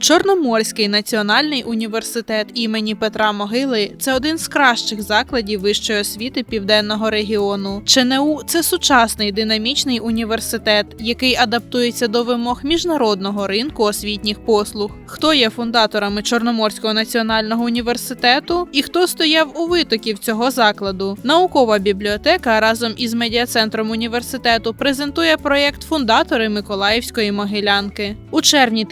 Чорноморський національний університет імені Петра Могили це один з кращих закладів вищої освіти південного регіону. ЧНУ це сучасний динамічний університет, який адаптується до вимог міжнародного ринку освітніх послуг. Хто є фундаторами Чорноморського національного університету і хто стояв у витоків цього закладу? Наукова бібліотека разом із медіа-центром університету презентує проєкт Фундатори Миколаївської могилянки. У червні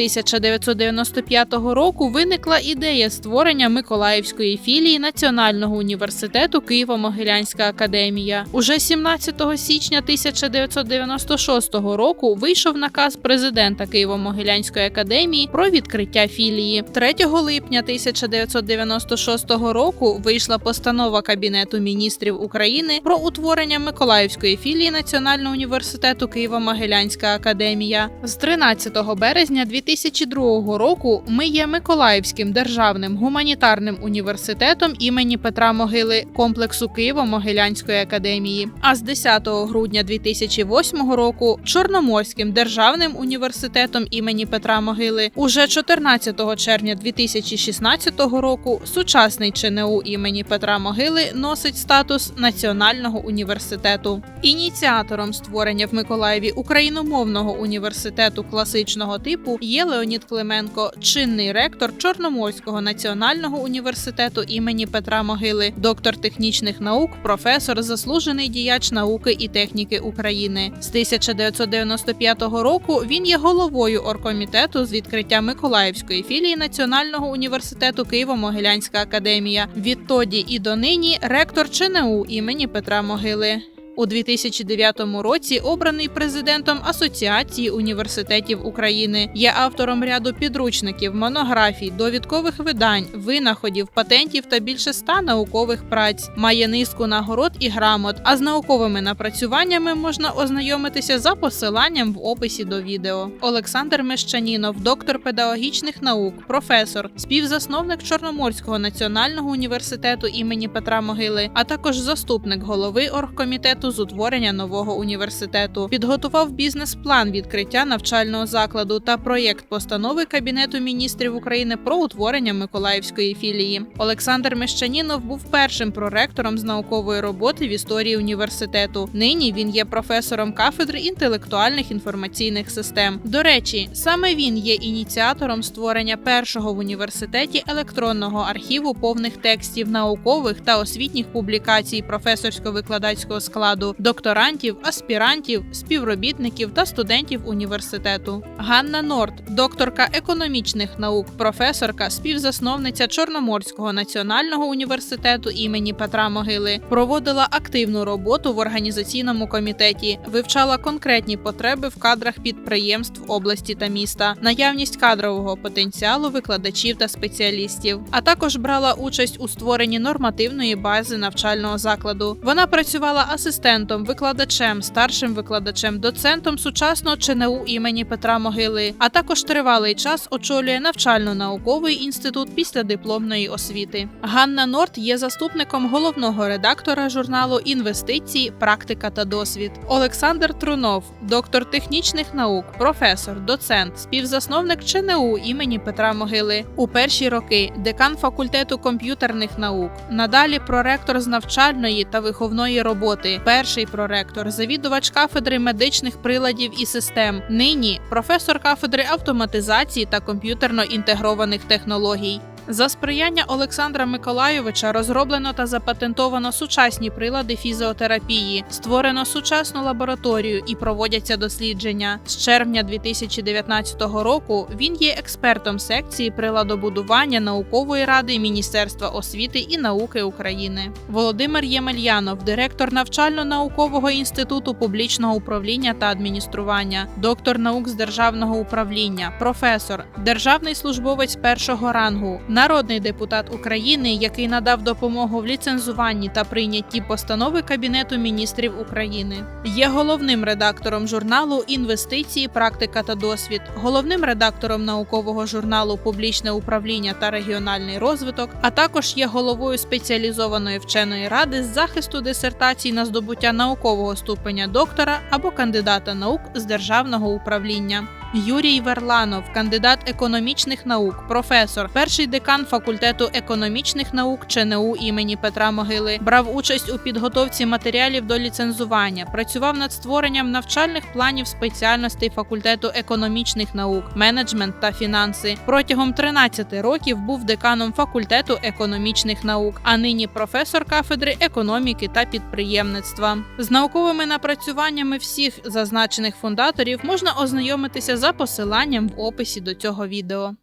1995 року виникла ідея створення Миколаївської філії Національного університету Києво-Могилянська академія. Уже 17 січня 1996 року вийшов наказ президента Києво-Могилянської академії про відкриття філії. 3 липня 1996 року вийшла постанова Кабінету міністрів України про утворення Миколаївської філії Національного університету Києво-Могилянська академія. З 13 березня 2002 року ми є Миколаївським державним гуманітарним університетом імені Петра Могили комплексу Києво-Могилянської академії. А з 10 грудня 2008 року Чорноморським державним університетом імені Петра Могили. Уже 14 червня 2016 року сучасний ЧНУ імені Петра Могили носить статус національного університету. Ініціатором створення в Миколаєві україномовного університету класичного типу є Леонід Клименко, чинний ректор Чорноморського національного університету імені Петра Могили, доктор технічних наук, професор, заслужений діяч науки і техніки України. З 1995 року він є головою оргкомітету з відкриття Миколаївської філії Національного університету Києво-Могилянська академія. Відтоді і донині ректор ЧНУ імені Петра Могили. У 2009 році обраний президентом Асоціації університетів України. Є автором ряду підручників, монографій, довідкових видань, винаходів, патентів та більше ста наукових праць. Має низку нагород і грамот. А з науковими напрацюваннями можна ознайомитися за посиланням в описі до відео. Олександр Мещанінов, доктор педагогічних наук, професор, співзасновник Чорноморського національного університету імені Петра Могили, а також заступник голови оргкомітету з утворення нового університету, підготував бізнес-план відкриття навчального закладу та проєкт постанови Кабінету міністрів України про утворення Миколаївської філії. Олександр Мещанінов був першим проректором з наукової роботи в історії університету. Нині він є професором кафедри інтелектуальних інформаційних систем. До речі, саме він є ініціатором створення першого в університеті електронного архіву повних текстів наукових та освітніх публікацій професорсько-викладацького складу докторантів, аспірантів, співробітників та студентів університету. Ганна Норт, докторка економічних наук, професорка, співзасновниця Чорноморського національного університету імені Петра Могили, проводила активну роботу в організаційному комітеті, вивчала конкретні потреби в кадрах підприємств області та міста, наявність кадрового потенціалу викладачів та спеціалістів, а також брала участь у створенні нормативної бази навчального закладу. Вона працювала асистентом, викладачем, старшим викладачем, доцентом сучасного ЧНУ імені Петра Могили, а також тривалий час очолює навчально-науковий інститут післядипломної освіти. Ганна Норт є заступником головного редактора журналу Інвестиції, практика та досвід. Олександр Трунов, доктор технічних наук, професор, доцент, співзасновник ЧНУ імені Петра Могили. У перші роки декан факультету комп'ютерних наук. Надалі проректор з навчальної та виховної роботи, перший проректор, завідувач кафедри медичних приладів і систем. Нині професор кафедри автоматизації та комп'ютерно інтегрованих технологій. За сприяння Олександра Миколайовича розроблено та запатентовано сучасні прилади фізіотерапії, створено сучасну лабораторію і проводяться дослідження. З червня 2019 року він є експертом секції приладобудування наукової ради Міністерства освіти і науки України. Володимир Ємельянов, директор навчально-наукового інституту публічного управління та адміністрування, доктор наук з державного управління, професор, державний службовець першого рангу народний депутат України, який надав допомогу в ліцензуванні та прийнятті постанови Кабінету міністрів України, є головним редактором журналу Інвестиції, практика та досвід, головним редактором наукового журналу Публічне управління та регіональний розвиток, а також є головою спеціалізованої вченої ради з захисту дисертацій на здобуття наукового ступеня доктора або кандидата наук з державного управління. Юрій Верланов, кандидат економічних наук, професор, перший декан факультету економічних наук ЧНУ імені Петра Могили, брав участь у підготовці матеріалів до ліцензування, працював над створенням навчальних планів спеціальностей факультету економічних наук, менеджмент та фінанси. Протягом 13 років був деканом факультету економічних наук, а нині професор кафедри економіки та підприємництва. З науковими напрацюваннями всіх зазначених фундаторів можна ознайомитися за посиланням в описі до цього відео.